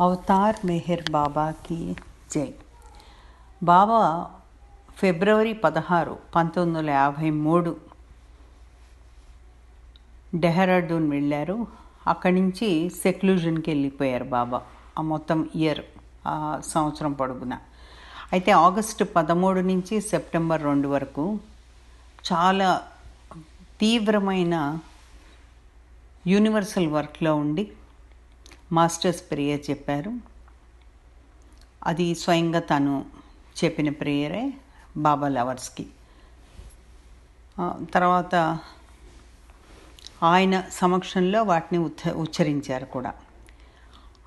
Avatar Meher బాబాకి జై బాబా ఫిబ్రవరి పదహారు పంతొమ్మిది వందల యాభై మూడు డెహ్రాడూన్ వెళ్ళారు అక్కడి నుంచి సెక్లూజన్కి వెళ్ళిపోయారు బాబా ఆ మొత్తం ఇయర్ ఆ సంవత్సరం పొడుగున అయితే ఆగస్టు పదమూడు నుంచి సెప్టెంబర్ రెండు వరకు చాలా తీవ్రమైన యూనివర్సల్ వర్క్లో ఉండి మాస్టర్స్ ప్రేయర్ చెప్పారు. అది స్వయంగా తను చెప్పిన ప్రేయరే బాబా లవర్స్కి. తర్వాత ఆయన సమక్షంలో వాటిని ఉచ్చ ఉచ్చరించారు కూడా.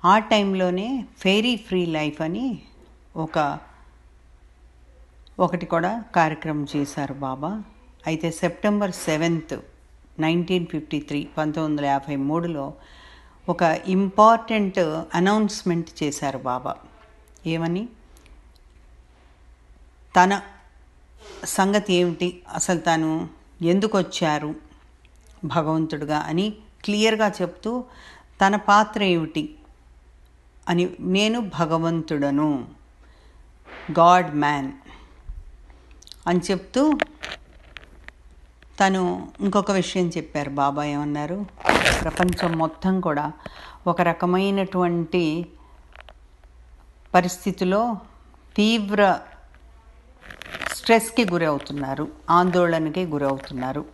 ఆ టైంలోనే ఫెయిరీ ఫ్రీ లైఫ్ అని ఒక ఒకటి కూడా కార్యక్రమం చేశారు బాబా. అయితే September seventh nineteen fifty three పంతొమ్మిది వందల యాభై మూడులో ఒక ఇంపార్టెంట్ అనౌన్స్మెంట్ చేశారు బాబా. ఏమని? తన సంగతి ఏమిటి? అసలు తను ఎందుకు వచ్చారు భగవంతుడుగా అని క్లియర్గా చెప్తూ తన పాత్ర ఏమిటి అని నేను భగవంతుడను గాడ్ మ్యాన్ అని చెప్తూ తను ఇంకొక విషయం చెప్పారు. బాబా ఏమన్నారు? ప్రపంచం మొత్తం కూడా ఒక రకమైనటువంటి పరిస్థితిలో తీవ్ర స్ట్రెస్కి గురవుతున్నారు. ఆందోళనకి గురవుతున్నారు.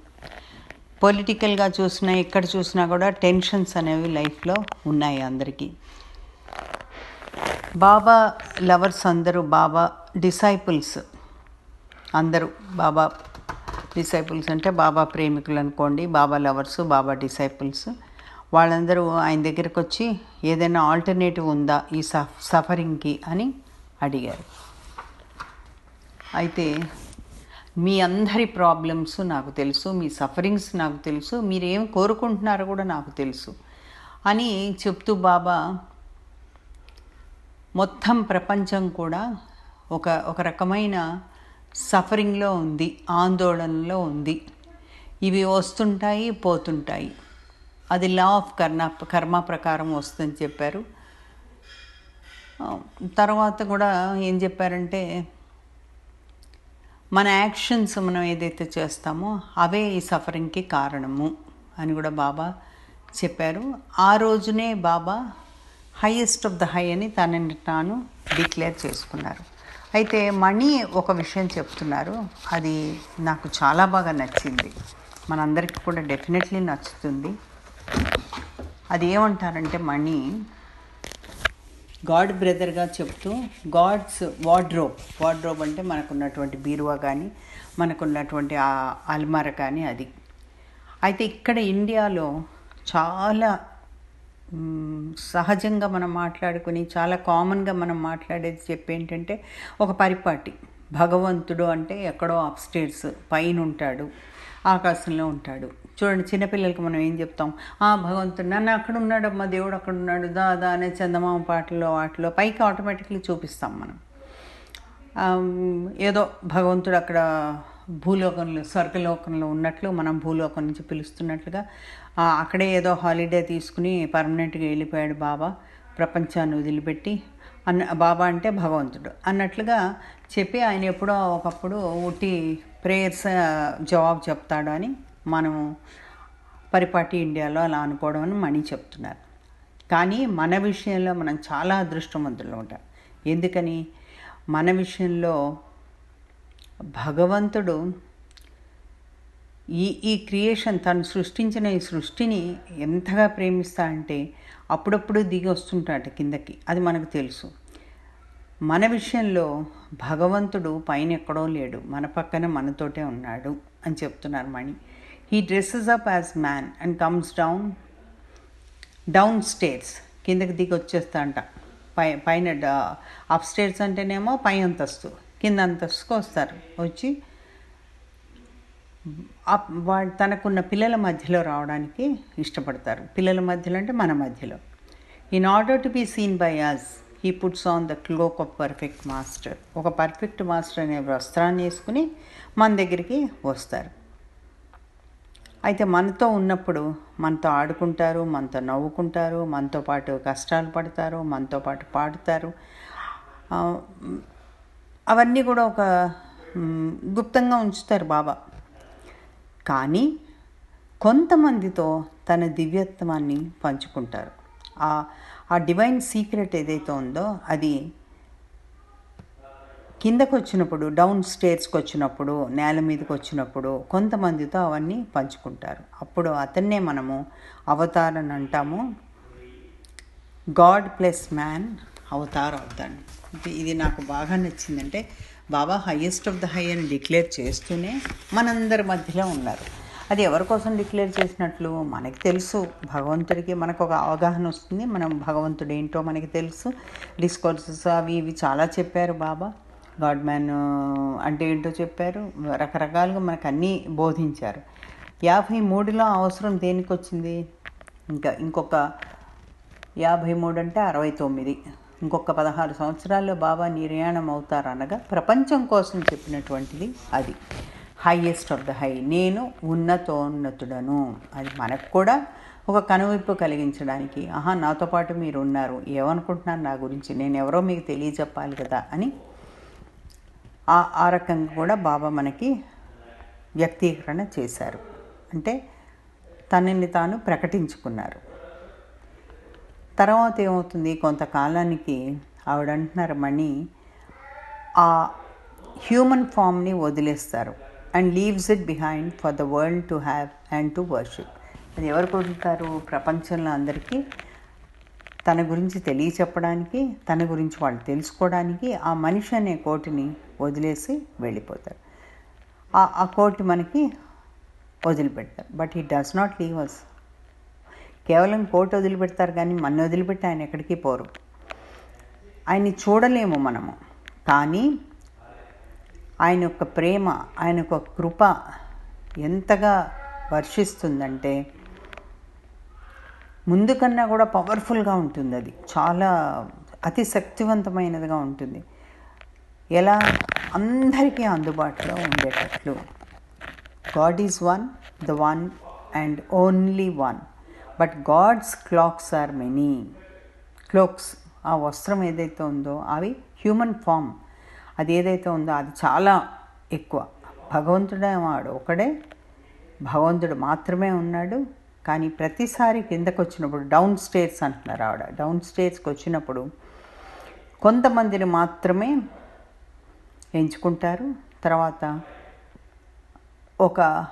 పొలిటికల్గా చూసినా ఎక్కడ చూసినా కూడా టెన్షన్స్ అనేవి లైఫ్లో ఉన్నాయి అందరికీ. బాబా లవర్స్ అందరూ బాబా డిసైపుల్స్ అందరూ బాబా డిసైపుల్స్ అంటే బాబా ప్రేమికులు అనుకోండి బాబా లవర్స్ బాబా డిసైపుల్స్. వాళ్ళందరూ ఆయన దగ్గరకు వచ్చి ఏదైనా ఆల్టర్నేటివ్ ఉందా ఈ సఫ్ సఫరింగ్కి అని అడిగారు. అయితే మీ అందరి ప్రాబ్లమ్స్ నాకు తెలుసు మీ సఫరింగ్స్ నాకు తెలుసు మీరేం కోరుకుంటున్నారో కూడా నాకు తెలుసు అని చెప్తూ బాబా మొత్తం ప్రపంచం కూడా ఒక ఒక రకమైన సఫరింగ్లో ఉంది ఆందోళనలో ఉంది. ఇవి వస్తుంటాయి పోతుంటాయి. అది లా ఆఫ్ కర్ణ కర్మ ప్రకారం వస్తుందని చెప్పారు. తర్వాత కూడా ఏం చెప్పారంటే మన యాక్షన్స్ మనం ఏదైతే చేస్తామో అవే ఈ సఫరింగ్కి కారణము అని కూడా బాబా చెప్పారు. ఆ రోజునే Baba highest of the high అని తనని తాను డిక్లేర్ చేసుకున్నారు. అయితే మణి ఒక విషయం చెప్తున్నారు. అది నాకు చాలా బాగా నచ్చింది. మనందరికీ కూడా డెఫినెట్లీ నచ్చుతుంది. అది ఏమంటారంటే మణి గాడ్ బ్రదర్గా చెప్తూ గాడ్స్ వార్డ్రోబ్. వార్డ్రోబ్ అంటే మనకున్నటువంటి బీరువా కానీ మనకున్నటువంటి ఆ అల్మార కానీ అది. అయితే ఇక్కడ ఇండియాలో చాలా సహజంగా మనం మాట్లాడుకుని చాలా కామన్గా మనం మాట్లాడేది చెప్పి ఏంటంటే ఒక పరిపాటి. భగవంతుడు అంటే ఎక్కడో అప్స్టేర్స్ పైన ఉంటాడు ఆకాశంలో ఉంటాడు. చూడండి చిన్నపిల్లలకి మనం ఏం చెప్తాం? ఆ భగవంతుడు నన్ను అక్కడ ఉన్నాడు అమ్మ దేవుడు అక్కడ ఉన్నాడు దా దా అనే చందమామ పాటల్లో వాటిలో పైకి ఆటోమేటిక్లీ చూపిస్తాం మనం. ఏదో భగవంతుడు అక్కడ భూలోకంలో స్వర్గలోకంలో ఉన్నట్లు మనం భూలోకం నుంచి పిలుస్తున్నట్లుగా అక్కడే ఏదో హాలిడే తీసుకుని పర్మనెంట్గా వెళ్ళిపోయాడు బాబా. ప్రపంచాన్ని వదిలిపెట్టి అన్న బాబా అంటే భగవంతుడు. అన్నట్లుగా చెప్పి ఆయన ఎప్పుడో ఒకప్పుడు ఉట్టి ప్రేయర్స్ జవాబు చెప్తాడు అని మనము పరిపాటి ఇండియాలో అలా అనుకోవడం అని మణి చెప్తున్నారు. కానీ మన విషయంలో మనం చాలా అదృష్టవంతులు ఉంటాం. ఎందుకని? మన విషయంలో భగవంతుడు ఈ ఈ క్రియేషన్ తను సృష్టించిన ఈ సృష్టిని ఎంతగా ప్రేమిస్తా అంటే అప్పుడప్పుడు దిగి వస్తుంటాట కిందకి. అది మనకు తెలుసు. మన విషయంలో భగవంతుడు పైన ఎక్కడో లేడు. మన పక్కన మనతోటే ఉన్నాడు అని చెప్తున్నారు Mani. He dresses up as man and comes down down stairs కిందకి దిగి వచ్చేస్తా అంట. పై పైన అప్ స్టేర్స్ అంటేనేమో పై అంతస్తు. కింద అంతస్తుకు వస్తారు. వచ్చి ఆ- వా- తనకున్న పిల్లల మధ్యలో రావడానికి ఇష్టపడతారు. పిల్లల మధ్యలో అంటే మన మధ్యలో. In order to be seen by us he puts on the cloak of perfect master ఒక పర్ఫెక్ట్ మాస్టర్ అనే వస్త్రాన్ని వేసుకుని మన దగ్గరికి వస్తారు. అయితే మనతో ఉన్నప్పుడు మనతో ఆడుకుంటారు మనతో నవ్వుకుంటారు మనతో పాటు కష్టాలు పడతారు మనతో పాటు పాడుతారు. అవన్నీ కూడా ఒక గుప్తంగా ఉంచుతారు బాబా. కానీ కొంతమందితో తన దివ్యత్వాన్ని పంచుకుంటారు. ఆ ఆ డివైన్ సీక్రెట్ ఏదైతే ఉందో అది కిందకు వచ్చినప్పుడు డౌన్ స్టేర్స్కి వచ్చినప్పుడు నేల మీదకి వచ్చినప్పుడు కొంతమందితో అవన్నీ పంచుకుంటారు. అప్పుడు అతన్నే మనము అవతారని అంటాము. గాడ్ ప్లస్ మ్యాన్ అవతారం అవుతాడు. ఇది నాకు బాగా నచ్చిందంటే Baba highest of the high అని డిక్లేర్ చేస్తూనే మనందరి మధ్యలో ఉన్నారు. అది ఎవరి కోసం డిక్లేర్ చేసినట్లు? మనకి తెలుసు. భగవంతుడికి మనకు ఒక అవగాహన వస్తుంది. మనం భగవంతుడు ఏంటో మనకి తెలుసు. డిస్కోర్సెస్ అవి ఇవి చాలా చెప్పారు బాబా. గాడ్ మ్యాన్ అంటే ఏంటో చెప్పారు. రకరకాలుగా మనకు అన్నీ బోధించారు. యాభై మూడులో అవసరం దేనికి వచ్చింది ఇంకా ఇంకొక యాభై మూడు అంటే అరవై తొమ్మిది. ఇంకొక పదహారు సంవత్సరాల్లో బాబా నిర్యాణం అవుతారు అనగా ప్రపంచం కోసం చెప్పినటువంటిది అది. హైయెస్ట్ ఆఫ్ ద హై నేను ఉన్నతోన్నతుడను. అది మనకు కూడా ఒక కనువిప్పు కలిగించడానికి ఆహా నాతో పాటు మీరు ఉన్నారు ఏమనుకుంటున్నారు నా గురించి? నేను ఎవరో మీకు తెలియజెప్పాలి కదా అని ఆ ఆ రకంగా కూడా బాబా మనకి వ్యక్తీకరణ చేశారు. అంటే తనని తాను ప్రకటించుకున్నారు. తర్వాత ఏమవుతుంది? కొంతకాలానికి ఆవిడ అంటున్నారు మణి ఆ హ్యూమన్ ఫామ్ని వదిలేస్తారు and leaves it behind for the world to have and to worship. అది ఎవరికి వదులుతారు ప్రపంచంలో అందరికీ తన గురించి తెలియచెప్పడానికి తన గురించి వాళ్ళు తెలుసుకోవడానికి ఆ మనిషి అనే కోటిని వదిలేసి వెళ్ళిపోతారు. ఆ ఆ కోటి మనకి వదిలిపెడతారు. బట్ ఈ డస్ నాట్ లీవ్ అస్ కేవలం కోర్టు వదిలిపెడతారు కానీ మన వదిలిపెట్టి ఆయన ఎక్కడికి పోరు. ఆయన్ని చూడలేము మనము. కానీ ఆయన యొక్క ప్రేమ ఆయన యొక్క కృప ఎంతగా వర్షిస్తుందంటే ముందు కన్నా కూడా పవర్ఫుల్గా ఉంటుంది అది. చాలా అతి శక్తివంతమైనదిగా ఉంటుంది. ఎలా? అందరికీ అందుబాటులో ఉండేటట్లు. God is one the one and only one. But God's cloaks are many cloaks ఆ వస్త్రం ఏదైతే ఉందో అవి హ్యూమన్ ఫామ్ అది ఏదైతే ఉందో అది చాలా ఎక్కువ. భగవంతుడే వాడు ఒకడే. భగవంతుడు మాత్రమే ఉన్నాడు. కానీ ప్రతిసారి కిందకు వచ్చినప్పుడు డౌన్ స్టేర్స్ అంటున్నారు ఆవిడ. డౌన్ స్టేర్స్కి వచ్చినప్పుడు కొంతమందిని మాత్రమే ఎంచుకుంటారు. తర్వాత ఒక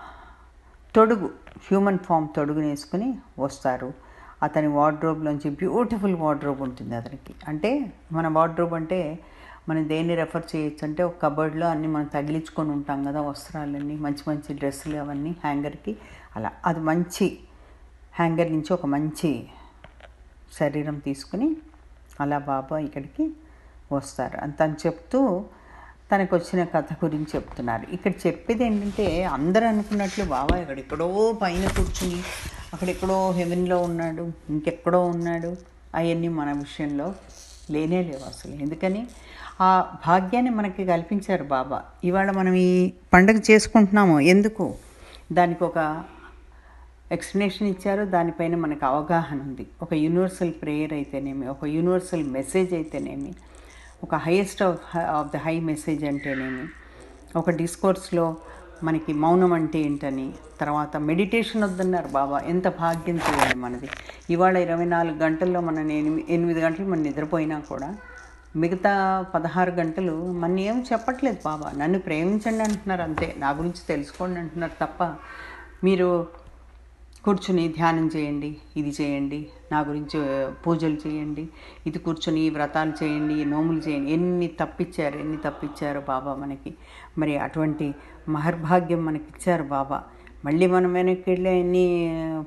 తొడుగు హ్యూమన్ ఫామ్ తొడుగునేసుకుని వస్తారు. అతని వార్డ్రోబ్లోంచి బ్యూటిఫుల్ వార్డ్రోబ్ ఉంటుంది అతనికి. అంటే మన వార్డ్రోబ్ అంటే మనం దేన్ని రెఫర్ చేయొచ్చు అంటే ఒక కబర్డ్లో అన్నీ మనం తగిలించుకొని ఉంటాం కదా వస్త్రాలన్నీ మంచి మంచి డ్రెస్సులు అవన్నీ హ్యాంగర్కి అలా. అది మంచి హ్యాంగర్ నుంచి ఒక మంచి శరీరం తీసుకుని అలా బాబా ఇక్కడికి వస్తారు. అని తను చెప్తూ తనకు వచ్చిన కథ గురించి చెప్తున్నారు. ఇక్కడ చెప్పేది ఏంటంటే అందరూ అనుకున్నట్లు బాబా ఎక్కడెక్కడో పైన కూర్చుని అక్కడెక్కడో హెవెన్లో ఉన్నాడు ఇంకెక్కడో ఉన్నాడు అవన్నీ మన విషయంలో లేనే లేవు అసలు. ఎందుకని? ఆ భాగ్యాన్ని మనకి కల్పించారు బాబా. ఇవాళ మనం ఈ పండుగ చేసుకుంటున్నాము ఎందుకు? దానికి ఒక ఎక్స్ప్లెనేషన్ ఇచ్చారు దానిపైన మనకు అవగాహన ఉంది. ఒక యూనివర్సల్ ప్రేయర్ అయితేనేమి ఒక యూనివర్సల్ మెసేజ్ అయితేనేమి ఒక highest of of the high message అంటేనేమి? ఒక డిస్కోర్స్లో మనకి మౌనం అంటే ఏంటని తర్వాత మెడిటేషన్ వద్దన్నారు బాబా ఎంత భాగ్యం చేయాలి మనది. ఇవాళ ఇరవై నాలుగు గంటల్లో మన ఎనిమిది ఎనిమిది గంటలు మనం నిద్రపోయినా కూడా మిగతా పదహారు గంటలు మన ఏం చెప్పట్లేదు బాబా. నన్ను ప్రేమించండి అంటున్నారు అంతే. నా గురించి తెలుసుకోండి అంటున్నారు తప్ప మీరు కూర్చుని ధ్యానం చేయండి ఇది చేయండి నా గురించి పూజలు చేయండి ఇది కూర్చొని ఈ వ్రతాలు చేయండి నోములు చేయండి. ఎన్ని తప్పిచ్చారు ఎన్ని తప్పిచ్చారు బాబా మనకి. మరి అటువంటి మహర్భాగ్యం మనకి ఇచ్చారు బాబా. మళ్ళీ మనం వెనక్కి వెళ్ళి ఎన్ని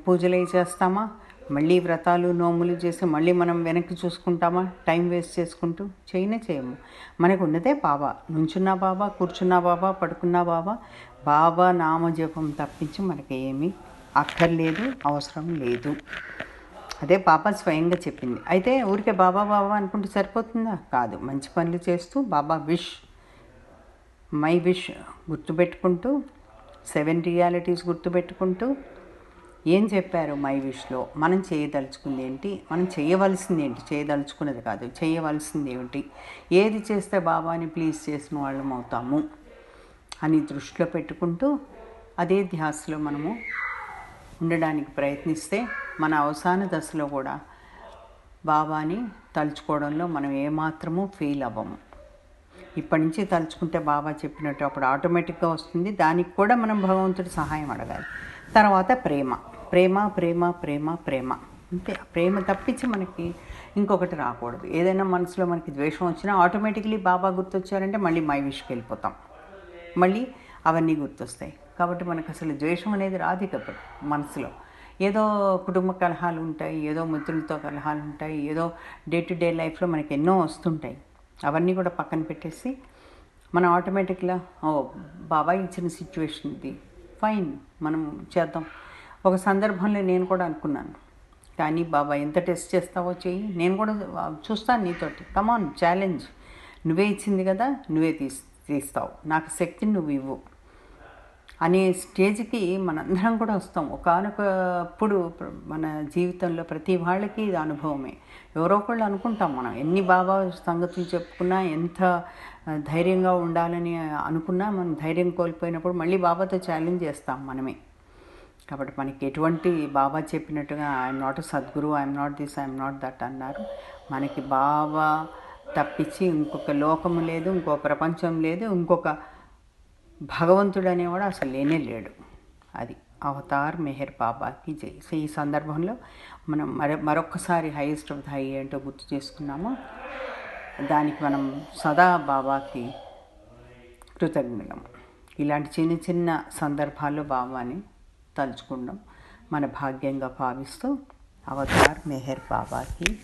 పూజలు చేస్తామా? మళ్ళీ వ్రతాలు నోములు చేసి మళ్ళీ మనం వెనక్కి చూసుకుంటామా? టైం వేస్ట్ చేసుకుంటూ చేయనే చేయము. మనకు ఉన్నదే బాబా. నుంచున్నా బాబా కూర్చున్నా బాబా పడుకున్నా బాబా. బాబా నామజపం తప్పించి మనకి ఏమీ అక్కర్లేదు అవసరం లేదు. అదే పాప స్వయంగా చెప్పింది. అయితే ఊరికే బాబా బాబా అనుకుంటే సరిపోతుందా? కాదు. మంచి పనులు చేస్తూ బాబా విష్ మై విష్ గుర్తుపెట్టుకుంటూ సెవెన్ రియాలిటీస్ గుర్తుపెట్టుకుంటూ ఏం చెప్పారు మై విష్లో? మనం చేయదలుచుకుంది ఏంటి? మనం చేయవలసింది ఏంటి? చేయదలుచుకున్నది కాదు. చేయవలసింది ఏమిటి? ఏది చేస్తే బాబాని ప్లీజ్ చేసిన వాళ్ళం అవుతాము అని దృష్టిలో పెట్టుకుంటూ అదే ధ్యాసలో మనము ఉండడానికి ప్రయత్నిస్తే మన అవసాన దశలో కూడా బాబాని తలుచుకోవడంలో మనం ఏమాత్రమూ ఫెయిల్ అవ్వము. ఇప్పటి నుంచి తలుచుకుంటే బాబా చెప్పినట్టు అప్పుడు ఆటోమేటిక్గా వస్తుంది. దానికి కూడా మనం భగవంతుడి సహాయం అడగాలి. తర్వాత ప్రేమ. ప్రేమ ప్రేమ ప్రేమ ప్రేమ. అంతే. ప్రేమ తప్పించి మనకి ఇంకొకటి రాకూడదు. ఏదైనా మనసులో మనకి ద్వేషం వచ్చినా ఆటోమేటిక్లీ బాబా గుర్తొచ్చారంటే మళ్ళీ మై విష్కి వెళ్ళిపోతాం. మళ్ళీ అవన్నీ గుర్తొస్తాయి. కాబట్టి మనకు అసలు ద్వేషం అనేది రాదు ఇకప్పుడు మనసులో. ఏదో కుటుంబ కలహాలు ఉంటాయి ఏదో మిత్రులతో కలహాలు ఉంటాయి ఏదో డే టు డే లైఫ్లో మనకి ఎన్నో వస్తుంటాయి. అవన్నీ కూడా పక్కన పెట్టేసి మనం ఆటోమేటిక్గా ఓ బాబాయ్ ఇచ్చిన సిచ్యువేషన్ ఇది ఫైన్ మనం చేద్దాం. ఒక సందర్భంలో నేను కూడా అనుకున్నాను. కానీ బాబా ఎంత టెస్ట్ చేస్తావో చెయ్యి. నేను కూడా చూస్తాను నీతోటి. Come on challenge. నువ్వే ఇచ్చింది కదా నువ్వే తీస్ తీస్తావు. నాకు శక్తిని నువ్వు ఇవ్వు. అనే స్టేజ్కి మనందరం కూడా వస్తాం. ఒకనొకప్పుడు మన జీవితంలో ప్రతి వాళ్ళకి ఇది అనుభవమే. ఎవరో ఒకళ్ళు అనుకుంటాం మనం. ఎన్ని బాబా సంగతులు చెప్పుకున్నా ఎంత ధైర్యంగా ఉండాలని అనుకున్నా మనం ధైర్యం కోల్పోయినప్పుడు మళ్ళీ బాబాతో ఛాలెంజ్ చేస్తాం మనమే. కాబట్టి మనకి ఎటువంటి బాబా చెప్పినట్టుగా I'm not Sadguru I'm not this I'm not that అన్నారు. మనకి బాబా తప్పించి ఇంకొక లోకము లేదు ఇంకో ప్రపంచం లేదు ఇంకొక భగవంతుడు అనేవాడు అసలు లేనే లేడు అది అవతార్ మెహర్ బాబాకి జై. సో ఈ సందర్భంలో మనం మరొ మరొకసారి హైయెస్ట్ ఆఫ్ ద హై ఏంటో గుర్తు చేసుకున్నాము దానికి మనం సదా బాబాకి కృతజ్ఞులం. ఇలాంటి చిన్న చిన్న సందర్భాల్లో బాబాని తలుచుకుందాం. మన భాగ్యంగా భావిస్తూ అవతార్ మెహర్ బాబాకి